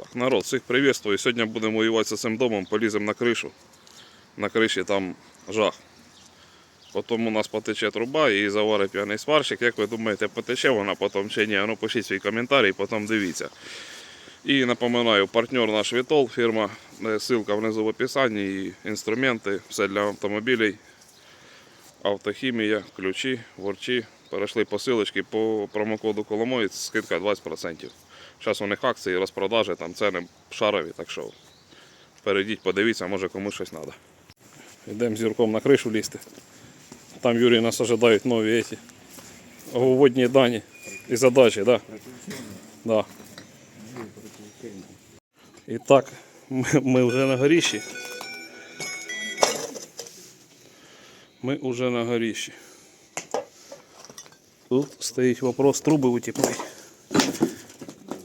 Так, народ, всіх приветствую. Сьогодні будемо воювати з цим домом, поліземо на кришу. На криші там жах. Потім у нас потече труба і заварить п'яний сварщик. Як ви думаєте, потече вона потім чи ні? Ну пишіть свій коментарі, потім дивіться. І напоминаю, партнер наш Вітол, фірма, е, ссылка внизу в описанні, і інструменти, все для автомобілів, автохімія, ключі, ворчі. Перейшли посилочки по промокоду Коломоєць, скидка 20%. Зараз у них акції, розпродажі, там ціни шарові, так що перейдіть, подивіться, може комусь щось треба. Йдемо з Юрком на кришу лізти. Там Юрій нас ожидають нові эти, вводні дані і задачі, да? Да. І так, ми, ми вже на горіщі. Ми вже на горіщі. Тут стоїть вопрос труби утеплить.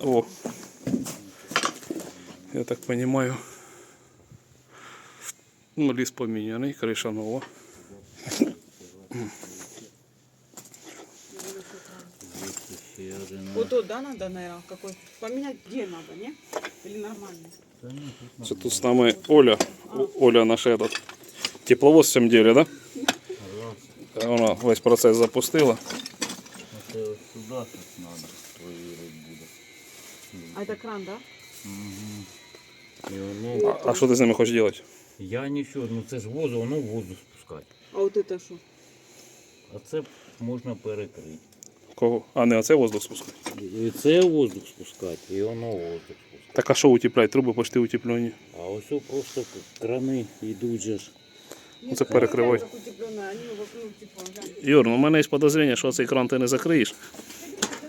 О. Я так понимаю. Ну, ліс поміняний, криша нова. Вот тут, да, надо, наверное, какой? Поменять где надо, не? Или нормально? Це тут з нами Оля. О- Оля наш этот. Тепловоз в цьому ділі, да? Вона весь процес запустила. Це ось А это кран, да? І воно... А що ти з ними хочеш робити? Я нічого, ну це ж воздух, воно воздух спускати. А вот это что? А це можна перекрити. Кого? А не оце воздух спускати. І це воздух спускати, і воно воздух спускати. Так а що утеплять? Труби почти утеплені. А ось о просто крани йдуть же ж. Ну, це перекривай. Как утепленные, они его, ну, типа, глянь. Юр, ну у мене є підозріння, що цей кран ти не закриєш.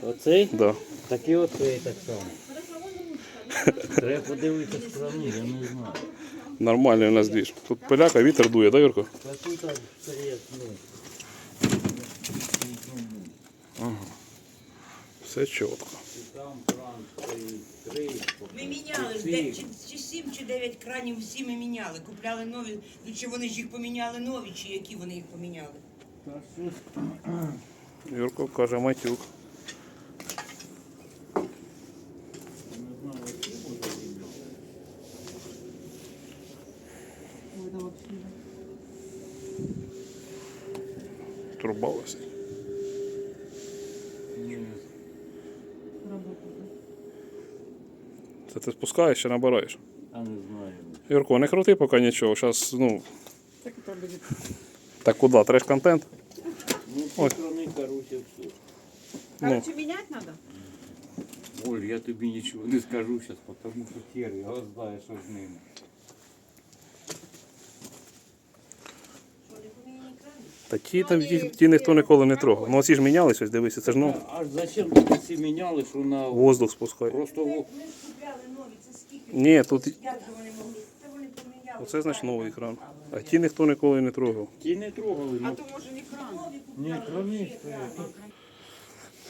Оцей? Да. Так і оцей так само. Треба подивитися крани, я не знаю. Нормальний у нас двіж. Тут пиляка, вітер дує, да, Юрко? Та тут це ну, Все чітко. там кран стоїть, Ми міняли де- чи, чи 7 чи 9 кранів всі ми міняли. Купляли нові. Ну чи вони ж їх поміняли нові, чи які вони їх поміняли? Юрко каже матюк. Ой, да вообще. Труба висить. Работает, да? Це ти спускаєш чи набираєш? А не знаю. Юрко, не крути поки нічого. Зараз, ну, Так это будет. так куди? Треш контент? Ну, Ой. ці крани, короче, все. Короче, менять надо? Оль, я тобі нічого не скажу зараз, тому що хер, я знаю, що з ними. Та ті, там, ті, ті ніхто ніколи не трогав. Ну оці ж мінялись, ось дивися, це ж ну, А зачем тут ці міняли, що на воздух спускає. просто во- Ми ж купляли нові, це скільки? Ні, тут Як же вони могли? Це вони поміняли. оце значить новий кран. А ті ніхто ніколи не трогав. ті не трогали. А Ну, то може не кран. ні, крани стоять.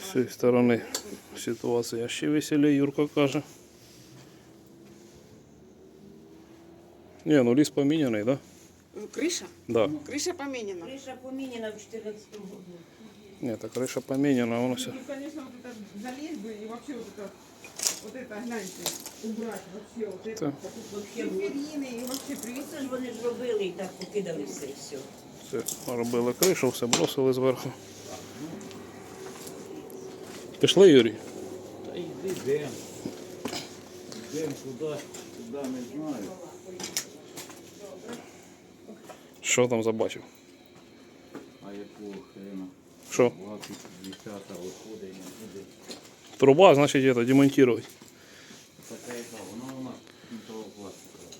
З цієї сторони ситуація ще веселі, Юрко каже. Ні, ну ліс поміняний, так? Да? Крыша? Да. Крыша поменена. Криша поміняна в 14 році. Ні, так криша поміняна, воно все. Ну, конечно, вот это залезть бы и вообще вот это, вот это, гляньте, убрать вообще вот это. Так. И перины, и вообще Це привезти. ж вони ж робили і так покидали все і все. Все, робили кришу, все бросили зверху. Пішли, Юрій? Та йди йдем. Йдем куди, куди не знаю. Що там забачив? А якого хрена? Що? 20 виходить, не буде. Труба, значить, это, пластика.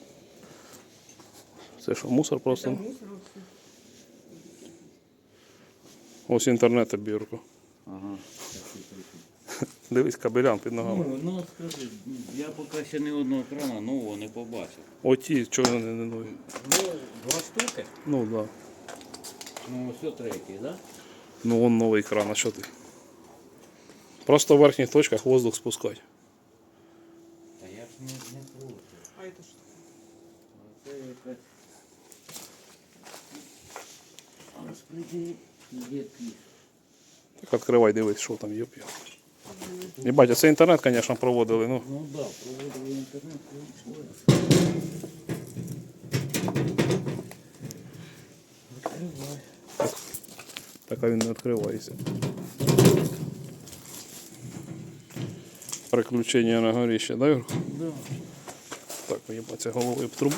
Це що, мусор просто? Мусор. Ось інтернет тобі, Ага. Дивись, кабелян під ногами. Ну, ну скажи, я поки ще ні одного крана нового не побачив. Оті, чого вони не нові? Ну, два штуки. Ну да. Ну, ось третій, так? Да? Ну вон новий кран, а що ти? Просто в верхніх точках воздух спускати. Та я ж не, не проти. А это что? А це якась... Є піс. Так відкривай, дивись, що там є. І батя, це інтернет, звісно, проводили. Ну, Ну да, проводили інтернет. Відкривай. так а він не відкривається. Приключення на горіще, да, Юрко? Да. Так, виїбаться головою трубу.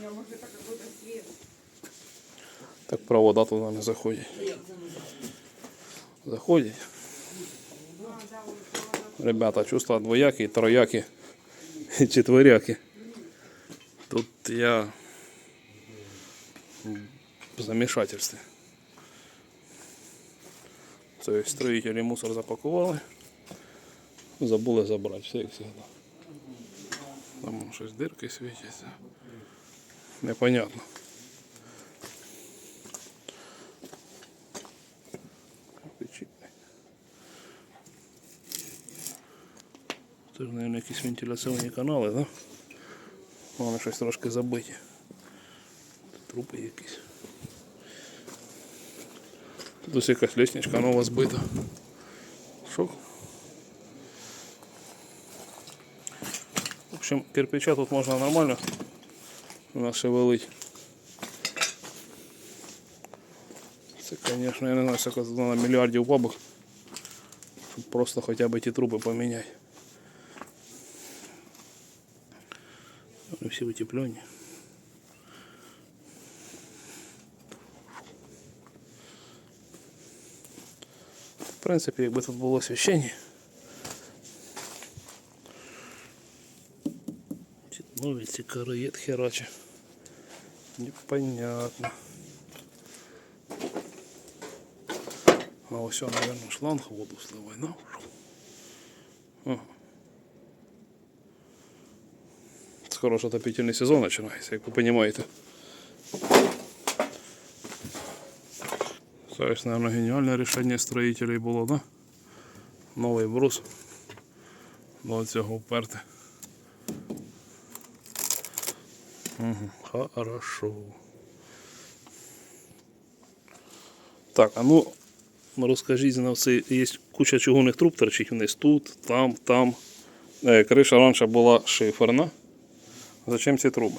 Так свет. Так провода туди не заходять. Заходять. Ребята, чувства двоякі, троякі і четверякі. Тут я в Тобто строїтелі мусор запакували, забули забрати, все як завжди. Там щось дирки світяться. Непонятно. Це ж, мабуть, якісь вентиляційні канали, так? Вони щось трошки забиті. Трупи якісь. Тут ось якась лестничка нова збита. Що? В общем, кирпича тут можна нормально у нас шевелить. Це, звісно, я не знаю, сколько тут на мільярдів бабок. Щоб просто хоча б ті труби поміняти. Вони всі утеплені. принципі, якби тут було освіщення. Ці- Ну, і ці караєт херачі. Непонятно. А ось, наверное, шланг воду сливай, на. Ага. Скоро ж отопительний сезон починається, як ви розумієте. Це ось, мабуть, геніальне рішення строїтелей було, да? Новий брус. До цього вперти. Угу, хорошо. Так, а ну ну, розкажіть на все, є куча чугунних труб торчить вниз тут, там, там. Е, криша раніше була шиферна. Зачем ці труби?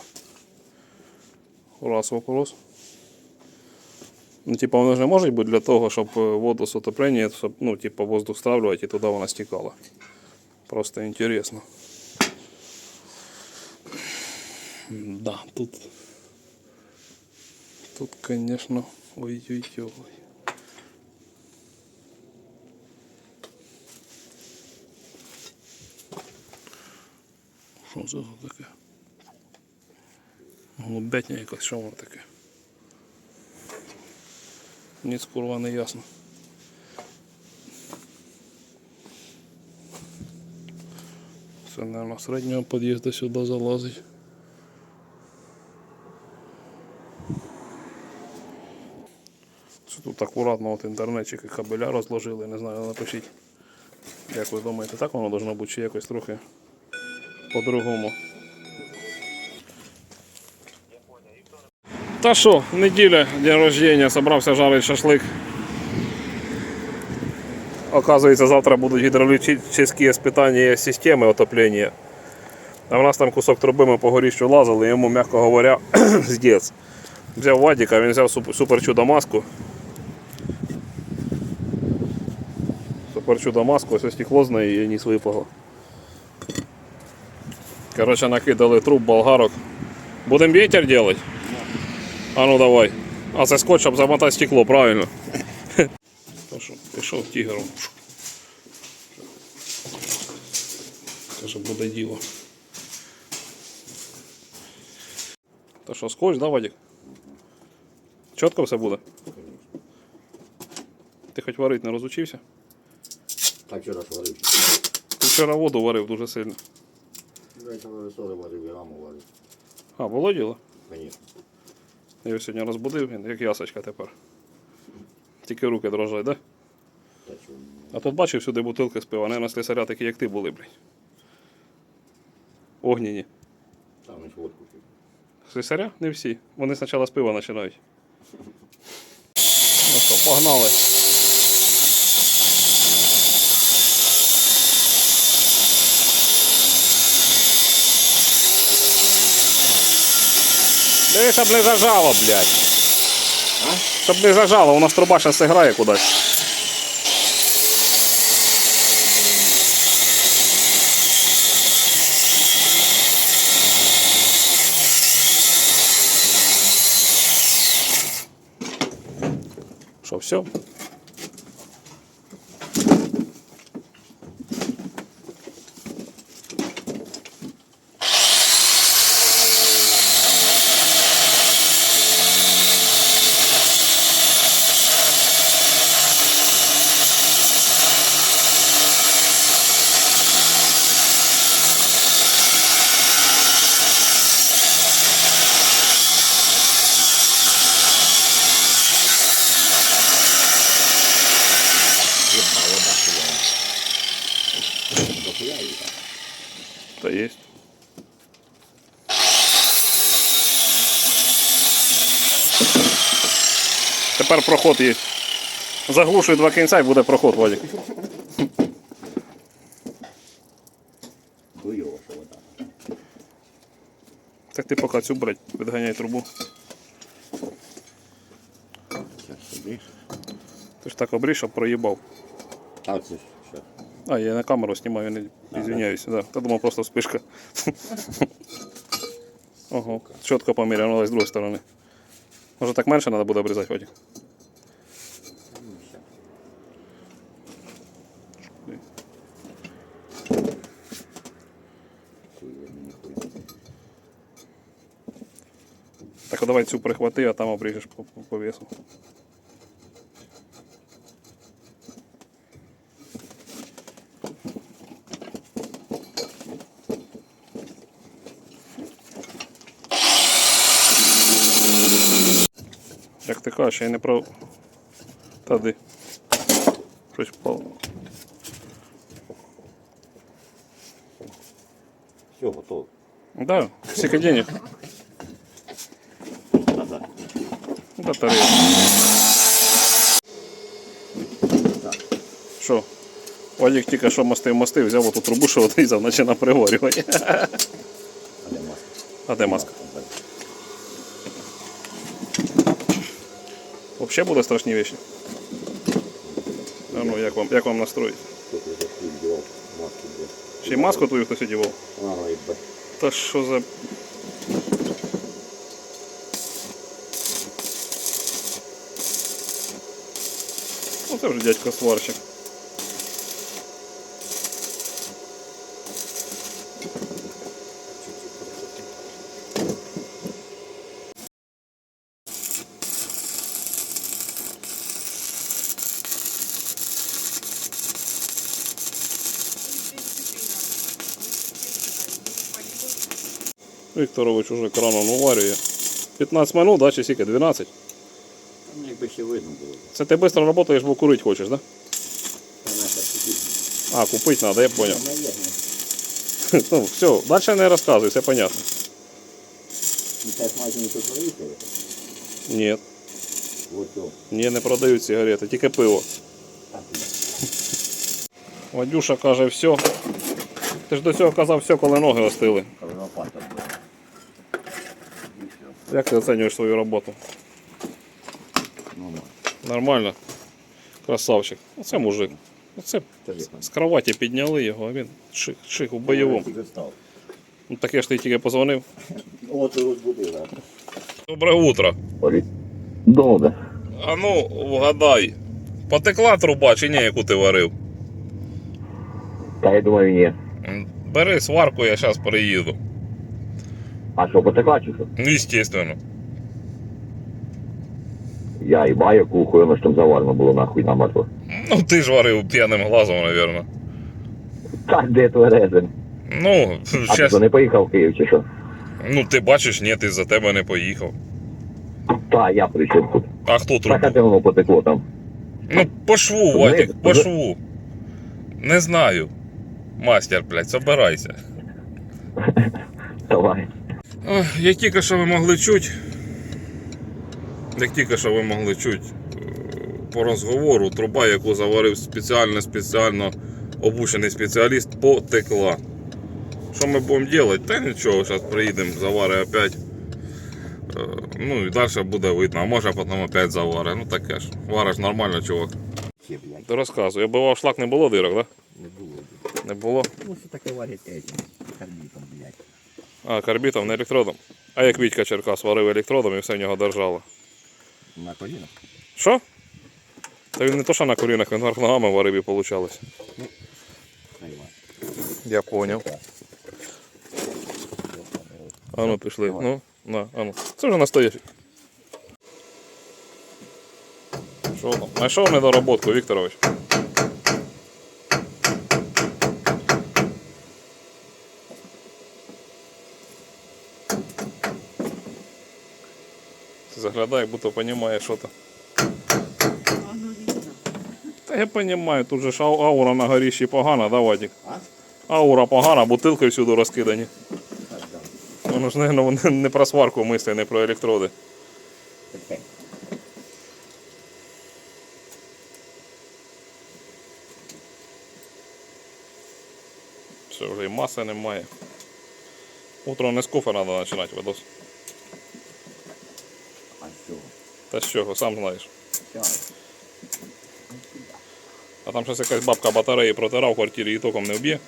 Раз вопрос. Ну, типа, вони ж не можуть бути для того, щоб е, воду з отоплення, щоб, ну, типа, воздух стравлювати і туди вона стікала. Просто інтересно. Да, тут. Тут, конечно, ой-ой-ой. Що це за таке? Голубятня якась, що воно таке? Ніц курва не ясно. Це, мабуть, середнього під'їзду сюди залазить. Це тут акуратно от інтернетчики кабеля розложили, не знаю, напишіть. Як ви думаєте, так воно должно бути чи якось трохи по-другому. Та що, неділя, день рождения, собрався жарить шашлик. Оказується, завтра будуть гідравлічні испытання системи отоплення. А в нас там кусок труби ми по горіщу лазили, йому, м'яко говоря, здець. Взяв Вадіка, він взяв суп- супер чудо маску. Супер чудо маску, ось стекло з неї і ніс випало. Коротше, накидали труб, болгарок. Будемо ветер делать? А ну давай. А це скотч, щоб замотати стекло, правильно. Та що, пішов тігром. Каже, буде діло. Та що, скотч, да, Вадик? Чітко все буде? Ти хоч варити не розучився? Так вчора сварив. Ти вчора воду варив дуже сильно. Вечора соли варив, і раму варив. А, було діло? Звісно. Я його сьогодні розбудив, він як ясочка тепер. Тільки руки дрожать, да? А тут бачив сюди бутилки з пива, наверное, на слесаря такі, як ти були, блядь. Огніні. там ж водку пив. Слесаря? Не всі. Вони спочатку з пива починають. Ну що, погнали. Диви, щоб не зажало, блядь. Щоб не зажало, у нас труба зараз сыграет кудись. Що, все? Та є. Тепер проход є. Заглушуй два кінця і буде проход, Вадик. Так ти поки цю брать, відганяй трубу. Ти ж так обріж, щоб проїбав. А це що? А, я на камеру знімаю, не извиняюсь. Да. Та думав просто вспишка. Ого, чітко поміряно, але з другої сторони. Може так менше треба буде обрізати, мені. Так, а давай цю прихвати, а там обріжеш по, по, по весу. Як ти кажеш, я не про. Тади. Щось впало. Все, готово. Да, скільки денег. Назад. Батарея. Що? Вадик тільки що мостив мости, взяв оту трубу, що отрізав, наче на пригорювання. А де маска? А де маска? Взагалі буде страшні речі. А ну, як вам, як вам настроїть? Тут уже хуй дівав. Маски де. Ще й маску твою хтось одягав? Ага, їбать. Та що за. Ну це вже дядько сварщик. Вікторович уже краном уварює. 15 минут, да, чи скільки? 12? Там якби ще видно було. Це ти швидко працюєш, бо курити хочеш, да? Треба купити. А, купити треба, я понял. Ну, все, дальше не розказуй, все понятно. Ну, так. Ні, ні, не продають сигарети, тільки пиво. Вадюша каже, все. Ти ж до цього казав все, коли ноги остили. Кровопата була. Як ти оцінюєш свою роботу? Нормально. Нормально. Красавчик. Оце мужик. Оце з кроваті підняли його, а він шик, шик у бойовому. Тільки встав. Ну таке ж ти тільки позвонив. От і розбудив, а. Добре утро. Добре. А ну, вгадай. Потекла труба чи ні, яку ти варив? Та я думаю, ні. Бери сварку, я зараз приїду. А що, потекла чи що? Ну, естественно. Я і маю куху, воно ж там заварено було нахуй на масло. Ну, ти ж варив п'яним глазом, мабуть. Та де тверезен? Ну, А ти щас... не поїхав в Київ чи що? ну ти бачиш, ні, ти за тебе не поїхав. Та я при чому тут. А хто Так а трубу? де воно потекло там? Ну, по шву, Вадик, по шву. Не знаю. Мастер, блядь, собирайся. Давай. Як тільки що ви могли чути, як тільки що ви могли чути е, по розговору, труба, яку заварив спеціально спеціально обучений спеціаліст, потекла. Що ми будемо робити? Та нічого, зараз приїдемо, заваримо опять. Е, Ну і далі буде видно, а може потім опять завари. Ну таке ж. Вариш нормально, чувак. Ти розказуй, я бивав шлак, не було дирок, так? не було. Не було. Ну, що таке варять блядь. А, карбітом, не електродом. А як Вітька Черкас варив електродом і все в нього держало. На колінах. Що? Та він не то, що на колінах, він верх ногами варив і вийшло. Найва. Я поняв. А ну пішли. Ну, на, а ну. Це вже настоящий. Що там? Знайшов недоработку, Вікторович. Заглядай, будто розуміє, що там. Та я розумію, тут же ж аура на горіщі погана, да, Вадик? Аура погана, бутилки всюди розкидані. Воно ж, мабуть, не про сварку мислить, не про електроди. Все, вже і маси немає. Утро не з кофе треба починати, Вадос. А що? Та з чого, сам знаєш. А там щось якась бабка батареї протирав в квартирі і током не вб'є.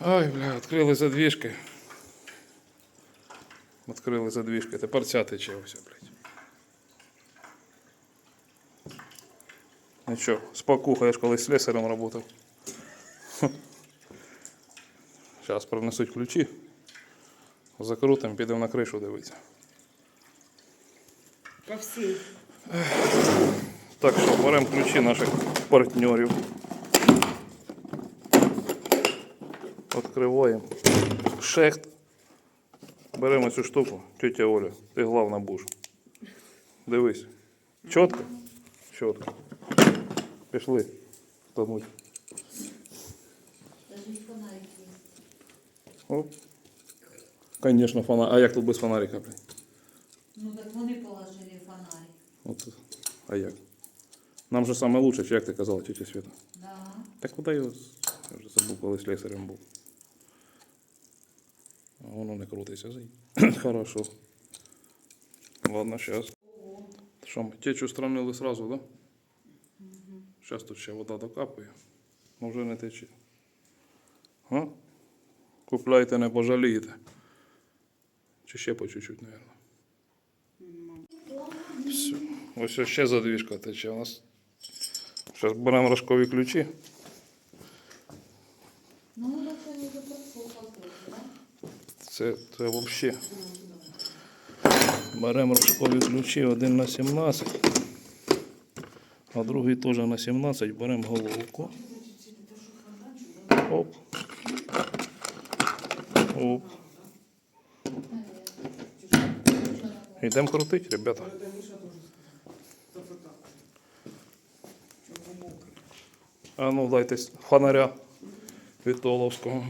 Ой, бля, відкрили задвіжки. Відкрили задвіжки. Тепер ця тече ось, блядь. Нічого, спокуха, я ж колись слесарем працював. Зараз принесуть ключі. Закрутимо, підемо на кришу дивитися. По всій. Так що беремо ключі наших партнерів. Відкриваємо. Шехт. Беремо цю штуку, тетя Оля, ти головна будеш. Дивись. Чітко? Чітко. Пішли. Тонуть. Оп. Конечно, фонарик. А як тут без фонарика, блін? Ну так вони положили фонарик. От. А як? Нам же саме лучше, як ти казала, тетя Свята? Да. Так куди його? Я вже забув, коли слесарем був. А воно не крутиться. Хорошо. Ладно, сейчас. Що ми течу странили сразу, да? Зараз тут ще вода докапає. Ну вже не тече. А? Купляйте, не пожалієте. Чи ще по чуть-чуть, мабуть. Все. Ось ще задвіжка тече. У нас Зараз беремо рожкові ключі. Ну, це це взагалі. Беремо рожкові ключі один на 17, а другий теж на 17, беремо головку. Оп. Оп. Йдемо крутити, ребята. А ну дайте фонаря від Толовського.